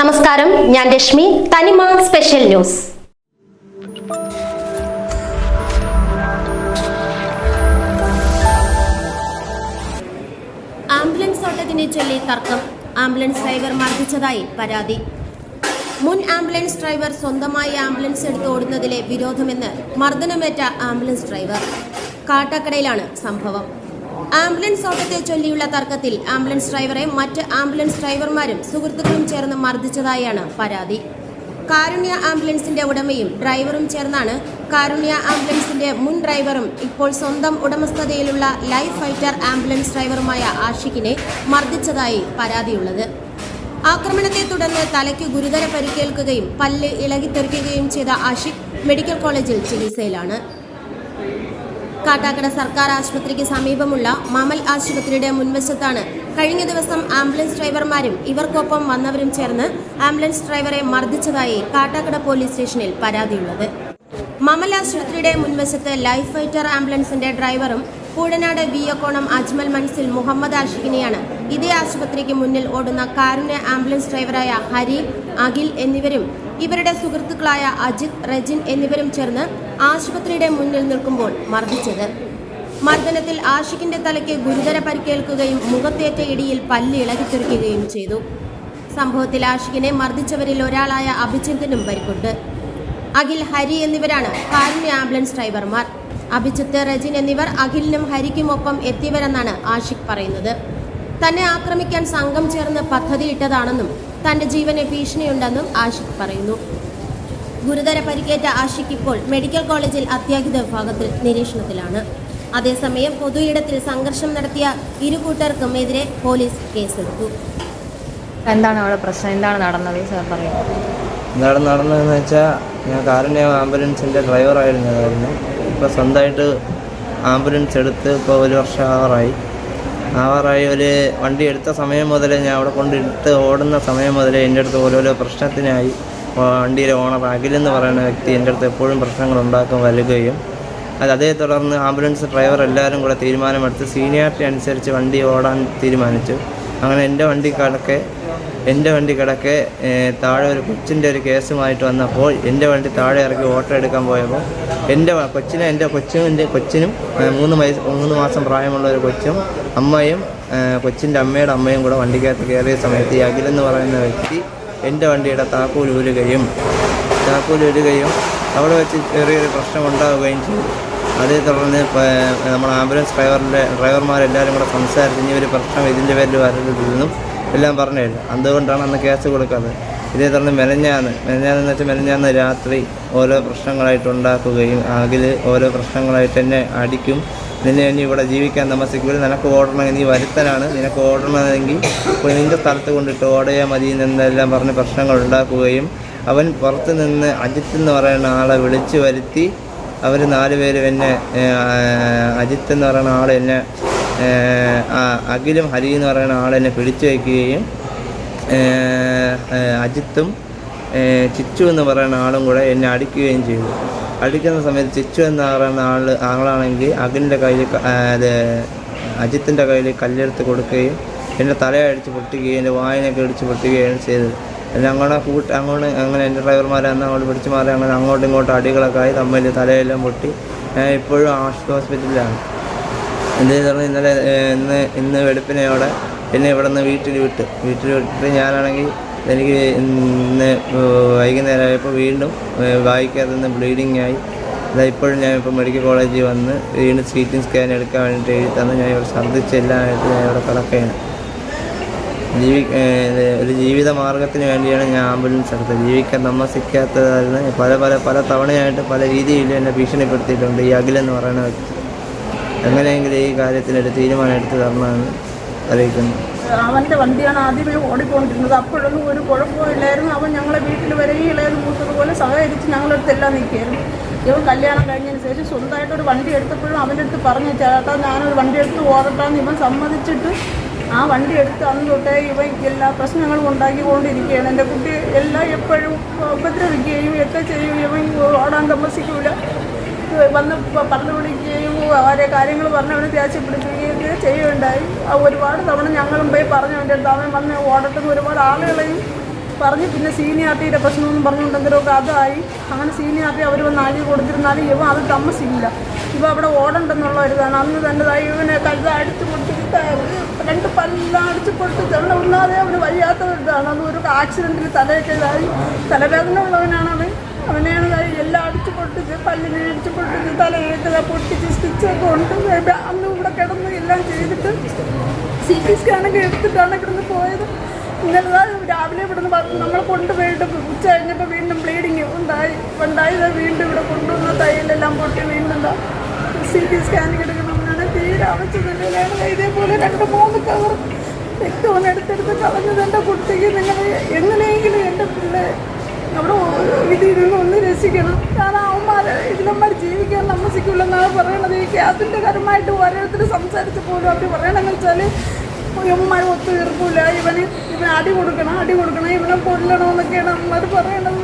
നമസ്കാരം ഞാൻ രശ്മി തനിമ സ്പെഷ്യൽ ന്യൂസ്. ആംബുലൻസ് ഓട്ടത്തിനെ ചൊല്ലി തർക്കം. ആംബുലൻസ് ഡ്രൈവർ മർദ്ദിച്ചതായി പരാതി. മുൻ ആംബുലൻസ് ഡ്രൈവർ സ്വന്തമായി ആംബുലൻസ് എടുത്ത് ഓടുന്നതിലെ വിരോധമെന്ന് മർദ്ദനമേറ്റ ആംബുലൻസ് ഡ്രൈവർ. കാട്ടാക്കടയിലാണ് സംഭവം. ആംബുലൻസ് ഓട്ടത്തെ ചൊല്ലിയുള്ള തർക്കത്തിൽ ആംബുലൻസ് ഡ്രൈവറെ മറ്റ് ആംബുലൻസ് ഡ്രൈവർമാരും സുഹൃത്തുക്കളും ചേർന്ന് മർദ്ദിച്ചതായാണ് പരാതി. കാരുണ്യ ആംബുലൻസിന്റെ ഉടമയും ഡ്രൈവറും ചേർന്നാണ് കാരുണ്യ ആംബുലൻസിന്റെ മുൻ ഡ്രൈവറും ഇപ്പോൾ സ്വന്തം ഉടമസ്ഥതയിലുള്ള ലൈഫ് ഫൈറ്റർ ആംബുലൻസ് ഡ്രൈവറുമായ ആഷിഖിനെ മർദ്ദിച്ചതായി പരാതിയുള്ളത്. ആക്രമണത്തെ തുടർന്ന് തലയ്ക്ക് ഗുരുതര പരിക്കേൽക്കുകയും പല്ല് ഇളകിത്തെറിക്കുകയും ചെയ്ത ആഷിഖ് മെഡിക്കൽ കോളേജിൽ ചികിത്സയിലാണ്. കാട്ടാക്കട സർക്കാർ ആശുപത്രിക്ക് സമീപമുള്ള മമൽ ആശുപത്രിയുടെ മുൻവശത്താണ് കഴിഞ്ഞ ദിവസം ആംബുലൻസ് ഡ്രൈവർമാരും ഇവർക്കൊപ്പം വന്നവരും ചേർന്ന് ആംബുലൻസ് ഡ്രൈവറെ മർദ്ദിച്ചതായി കാട്ടാക്കട പോലീസ് സ്റ്റേഷനിൽ പരാതിയുള്ളത്. മമൽ ആശുപത്രിയുടെ മുൻവശത്ത് ലൈഫ് ഫൈറ്റർ ആംബുലൻസിന്റെ ഡ്രൈവറും കൂടനാട് വിയക്കോണം അജ്മൽ മൻസിൽ മുഹമ്മദ് ആഷിഖിനെയാണ് ഇതേ ആശുപത്രിക്ക് മുന്നിൽ ഓടുന്ന കാരുണ്യ ആംബുലൻസ് ഡ്രൈവറായ ഹരി അഖിൽ എന്നിവരും ഇവരുടെ സുഹൃത്തുക്കളായ അജിത് റജിൻ എന്നിവരും ചേർന്ന് ആശുപത്രിയുടെ മുന്നിൽ നിൽക്കുമ്പോൾ മർദ്ദിച്ചത്. മർദ്ദനത്തിൽ ആഷിഖിന്റെ തലയ്ക്ക് ഗുരുതര പരിക്കേൽക്കുകയും മുഖത്തേറ്റ ഇടിയിൽ പല്ല് ഇളകിത്തെറിക്കുകയും ചെയ്തു. സംഭവത്തിൽ ആഷിഖിനെ മർദ്ദിച്ചവരിൽ ഒരാളായ അഭിജിത്തിനും പരിക്കുണ്ട്. അഖിൽ ഹരി എന്നിവരാണ് കാരുണ്യ ആംബുലൻസ് ഡ്രൈവർമാർ. അഭിജിത്ത് റജിൻ എന്നിവർ അഖിലിനും ഹരിക്കുമൊപ്പം എത്തിയവരെന്നാണ് ആഷിഖ് പറയുന്നത്. തന്നെ ആക്രമിക്കാൻ സംഘം ചേർന്ന് പദ്ധതിയിട്ടതാണെന്നും തന്റെ ജീവന് ഭീഷണിയുണ്ടെന്നും ആഷിഖ് പറയുന്നു. ഗുരുതര പരിക്കേറ്റ ആഷിഖ് ഇപ്പോൾ മെഡിക്കൽ കോളേജിൽ അത്യാഹിത വിഭാഗത്തിൽ നിരീക്ഷണത്തിലാണ്. അതേസമയം പൊതുയിടത്തിൽ സംഘർഷം നടത്തിയ ഇരു കൂട്ടർക്കും എതിരെ പോലീസ് കേസെടുത്തു. എന്താണ് അവിടെ പ്രശ്നം? എന്താണ് നടന്നത്? സാർ പറയും. എന്താണ് നടന്നതെന്ന് വെച്ചാൽ ഞാൻ കാറിന്റെ ആംബുലൻസിന്റെ ഡ്രൈവറായിരുന്നതായിരുന്നു ഇപ്പോൾ സ്വന്തമായിട്ട് ആംബുലൻസ് എടുത്ത് ഇപ്പോൾ ഒരു വർഷം ആവാറായി. ആവാറായി ഒരു വണ്ടി എടുത്ത സമയം മുതലേ ഞാൻ അവിടെ കൊണ്ടിട്ട് ഓടുന്ന സമയം മുതലേ എന്റെ അടുത്ത് ഓരോരോ പ്രശ്നത്തിനായി വണ്ടിയിലെ ഓണർ അഖിലെന്ന് പറയുന്ന വ്യക്തി എന്റെ അടുത്ത് എപ്പോഴും പ്രശ്നങ്ങൾ ഉണ്ടാക്കും വരികയും അത് അതേ തുടർന്ന് ആംബുലൻസ് ഡ്രൈവർ എല്ലാവരും കൂടെ തീരുമാനമെടുത്ത് സീനിയാരിറ്റി അനുസരിച്ച് വണ്ടി ഓടാൻ തീരുമാനിച്ചു. അങ്ങനെ എന്റെ വണ്ടി കിടക്കെ എന്റെ വണ്ടി കിടക്കെ താഴെ ഒരു കൊച്ചിന്റെ ഒരു കേസുമായിട്ട് വന്നപ്പോൾ എന്റെ വണ്ടി താഴെ ഇറക്കി ഓട്ടോ എടുക്കാൻ പോയപ്പോൾ എന്റെ കൊച്ചിനെ എന്റെ കൊച്ചും എന്റെ കൊച്ചിനും മൂന്ന് വയസ്സ് മൂന്ന് മാസം പ്രായമുള്ള ഒരു കൊച്ചും അമ്മയും കൊച്ചിന്റെ അമ്മയുടെ അമ്മയും കൂടെ വണ്ടിക്കകത്ത് കയറിയ സമയത്ത് ഈ അഖിലെന്ന് പറയുന്ന വ്യക്തി എന്റെ വണ്ടിയുടെ താക്കോൽ ഊരുകയും താക്കോൽ ഊരുകയും അവിടെ വെച്ച് ചെറിയൊരു പ്രശ്നം ഉണ്ടാവുകയും ചെയ്തു. അതേ തുടർന്ന് നമ്മൾ ആംബുലൻസ് ഡ്രൈവറിന്റെ ഡ്രൈവർമാരെല്ലാവരും കൂടെ സംസാരിച്ച് ഇനി ഒരു പ്രശ്നം ഇതിന്റെ പേരിൽ വരരുതെന്നും എല്ലാം പറഞ്ഞില്ല അതുകൊണ്ടാണ് അന്ന് കേസ് കൊടുക്കാത്തത്. ഇതേ തുടർന്ന് മെനഞ്ഞാന്ന് മെനഞ്ഞാന്ന് വെച്ചാൽ മെനഞ്ഞാന്ന് രാത്രി ഓരോ പ്രശ്നങ്ങളായിട്ട് ഉണ്ടാക്കുകയും അതിൽ ഓരോ പ്രശ്നങ്ങളായിട്ട് തന്നെ അടിക്കും. നിന്നെ ഇനി ഇവിടെ ജീവിക്കാൻ താമസിക്കുക നിനക്ക് ഓടണമെങ്കിൽ നീ വരുത്തനാണ്. നിനക്ക് ഓടണമെങ്കിൽ നിന്റെ സ്ഥലത്ത് കൊണ്ടിട്ട് ഓടയാൽ മതി എന്നെല്ലാം പറഞ്ഞ് പ്രശ്നങ്ങൾ ഉണ്ടാക്കുകയും അവൻ പുറത്ത് നിന്ന് അജിത്ത് എന്ന് പറയുന്ന ആളെ വിളിച്ചു വരുത്തി അവർ നാല് പേരും എന്നെ അജിത്ത് എന്ന് പറയുന്ന ആൾ എന്നെ അഖിലും ഹരി എന്ന് പറയുന്ന ആളെന്നെ പിടിച്ചു വയ്ക്കുകയും അജിത്തും ചിച്ചു എന്ന് പറയുന്ന ആളും കൂടെ എന്നെ അടിക്കുകയും ചെയ്തു. അടിക്കുന്ന സമയത്ത് ചിച്ചു എന്ന് പറയുന്ന ആൾ ആളാണെങ്കിൽ അഖിലിന്റെ കയ്യിൽ അത് അജിത്തിന്റെ കയ്യിൽ കല്ലെടുത്ത് കൊടുക്കുകയും എന്റെ തലയടിച്ച് പൊട്ടിക്കുകയും എന്റെ വായനൊക്കെ അടിച്ച് പൊട്ടുകയാണ് ചെയ്തത്. അങ്ങനെ കൂട്ട് അങ്ങോട്ട് അങ്ങനെ എന്റെ ഡ്രൈവർമാരെ അന്ന് അങ്ങോട്ട് പിടിച്ച് മാറി അങ്ങനെ അങ്ങോട്ടും ഇങ്ങോട്ടും അടികളൊക്കെ ആയി തമ്മിൽ തലയെല്ലാം പൊട്ടി. ഇപ്പോഴും ആശുപത്രി ഹോസ്പിറ്റലിലാണ്. എന്തെന്ന് പറഞ്ഞാൽ ഇന്നലെ ഇന്ന് ഇന്ന് ഇന്ന് വെളുപ്പിനെയോടെ എന്നെ ഇവിടെ നിന്ന് വീട്ടിൽ വിട്ട്. വീട്ടിൽ വിട്ടിട്ട് ഞാനാണെങ്കിൽ എനിക്ക് ഇന്ന് വൈകുന്നേരമായപ്പോൾ വീണ്ടും ഏഹ്, വായിക്കാതെ നിന്ന് ബ്ലീഡിങ് ആയി ഇപ്പോഴും ഇപ്പോൾ മെഡിക്കൽ കോളേജിൽ വന്ന് വീണ്ടും സീറ്റിംഗ് സ്കാൻ എടുക്കാൻ വേണ്ടിയിട്ട് എഴുതി തന്നു ഞാൻ ഇവിടെ ഛർദ്ദിച്ചെല്ലാമായിട്ട് ഞാൻ ഇവിടെ കിടക്കുകയാണ്. ജീവി ഒരു ജീവിത മാർഗത്തിന് വേണ്ടിയാണ് ഞാൻ ആംബുലൻസ് എടുത്തത്. ജീവിക്കാൻ താമസിക്കാത്തതായിരുന്നു പല പല പല തവണയായിട്ട് പല രീതിയിൽ എന്നെ ഭീഷണിപ്പെടുത്തിയിട്ടുണ്ട് ഈ അഖിലെന്ന് പറയുന്ന വ്യക്തി. എങ്ങനെയെങ്കിലും ഈ കാര്യത്തിൽ ഒരു തീരുമാനം എടുത്ത് തരണമെന്ന് അറിയിക്കുന്നു. അവന്റെ വണ്ടിയാണ് ആദ്യമേ ഓടിക്കൊണ്ടിരുന്നത് അപ്പോഴൊന്നും ഒരു കുഴപ്പമില്ലായിരുന്നു അവൻ ഞങ്ങളെ വീട്ടിൽ വരെ ഈ ഇളയത് മൂത്തതുപോലെ സഹകരിച്ച് ഞങ്ങളെടുത്തെല്ലാം നിൽക്കുകയായിരുന്നു. ഇവൻ കല്യാണം കഴിഞ്ഞതിന് ശേഷം സ്വന്തമായിട്ട് ഒരു വണ്ടി എടുത്തപ്പോഴും അവന്റെ അടുത്ത് പറഞ്ഞു ചേട്ടാ ഞാനൊരു വണ്ടി എടുത്ത് ഓടട്ടാന്ന് ഇവൻ സമ്മതിച്ചിട്ട് ആ വണ്ടി എടുത്ത് അന്ന് തൊട്ടേ ഇവൻ എല്ലാ പ്രശ്നങ്ങളും ഉണ്ടാക്കിക്കൊണ്ടിരിക്കുകയാണ്. എന്റെ കുട്ടി എല്ലാം എപ്പോഴും ഉപദ്രവിക്കുകയും ഒക്കെ ചെയ്യും. ഇവൻ ഓടാൻ താമസിക്കൂല വന്ന് പറഞ്ഞു വിളിക്കുകയും അവരെ കാര്യങ്ങൾ പറഞ്ഞ് അവനെ ദേഷ്യപ്പെടുത്തുകയും ഒക്കെ ചെയ്യുകയുണ്ടായി. ഒരുപാട് തവണ ഞങ്ങളും പോയി പറഞ്ഞു എന്റെ അടുത്ത്. അവൻ വന്ന് ഓടട്ടെന്ന് ഒരുപാട് ആളുകളെയും പറഞ്ഞ്. പിന്നെ സീനിയാർട്ടിയുടെ പ്രശ്നമൊന്നും പറഞ്ഞുകൊണ്ടെങ്കിലൊക്കെ അതായി. അങ്ങനെ സീനിയാർട്ടി അവർ വന്ന് ആഴി കൊടുത്തിരുന്നാലും ഇവ അത് താമസിക്കില്ല. ഇവ അവിടെ ഓടണ്ടെന്നുള്ള ഒരു ഇതാണ്. അന്ന് ദാ ഇവനെ കഴുത അടിച്ചു കൊടുത്തിട്ട് രണ്ട് പല്ലാം അടിച്ചു കൊടുത്ത് അവിടെ ഉള്ളാതെ അവന് വയ്യാത്ത ഇതാണ്. അത് ഒരു ആക്സിഡന്റിൽ തലയൊക്കെ ഇതായി. തലവേദന ഉള്ളവനാണ് അവൻ. അവനെയാണ് പൊട്ടിച്ച് പല്ലിന് ഇടിച്ച് പൊട്ടിച്ച് തലയൊക്കെ പൊട്ടിച്ച് സ്റ്റിച്ചൊക്കെ ഉണ്ട്. അന്ന് ഇവിടെ കിടന്ന് എല്ലാം ചെയ്തിട്ട് സി ടി സ്കാനൊക്കെ എടുത്തിട്ടാണ് കിടന്ന് പോയത്. ഇന്നലെ രാവിലെ രാവിലെ ഇവിടുന്ന് പറഞ്ഞു നമ്മൾ കൊണ്ടുപോയിട്ട് ഉച്ച കഴിഞ്ഞപ്പോൾ വീണ്ടും ബ്ലീഡിങ് ഉണ്ടായി. ഉണ്ടായത് വീണ്ടും ഇവിടെ കൊണ്ടുവന്ന തയ്യലെല്ലാം പൊട്ടി വീണ്ടും സി ടി സ്കാൻ എടുക്കണമെന്നാണ് തീരെ ആവശ്യമില്ലാണ് ഇതേപോലെ രണ്ട് മൂന്ന് കവർ രക്തമാണ് എടുത്തെടുത്ത് കളഞ്ഞത് എന്റെ കുട്ടിക്ക് നിങ്ങൾ എങ്ങനെയെങ്കിലും എന്റെ പിള്ളേ അവിടെ ഇതിരുന്ന് ഒന്ന് രസിക്കണം കാരണം അവന്മാർ ഇതിലന്മാർ ജീവിക്കാൻ താമസിക്കില്ലെന്നാണ് പറയണത്. ഈ ഗ്യാസിന്റെ കരമായിട്ട് ഓരോരുത്തർ സംസാരിച്ച് പോലും അവർ പറയണമെന്ന് വെച്ചാൽ ഇവന്മാർ ഒത്തു തീർക്കൂല. ഇവന് ഇവന് അടി കൊടുക്കണം അടി കൊടുക്കണം ഇവനെ കൊല്ലണമെന്നൊക്കെയാണ് അമ്മമാർ പറയണത്.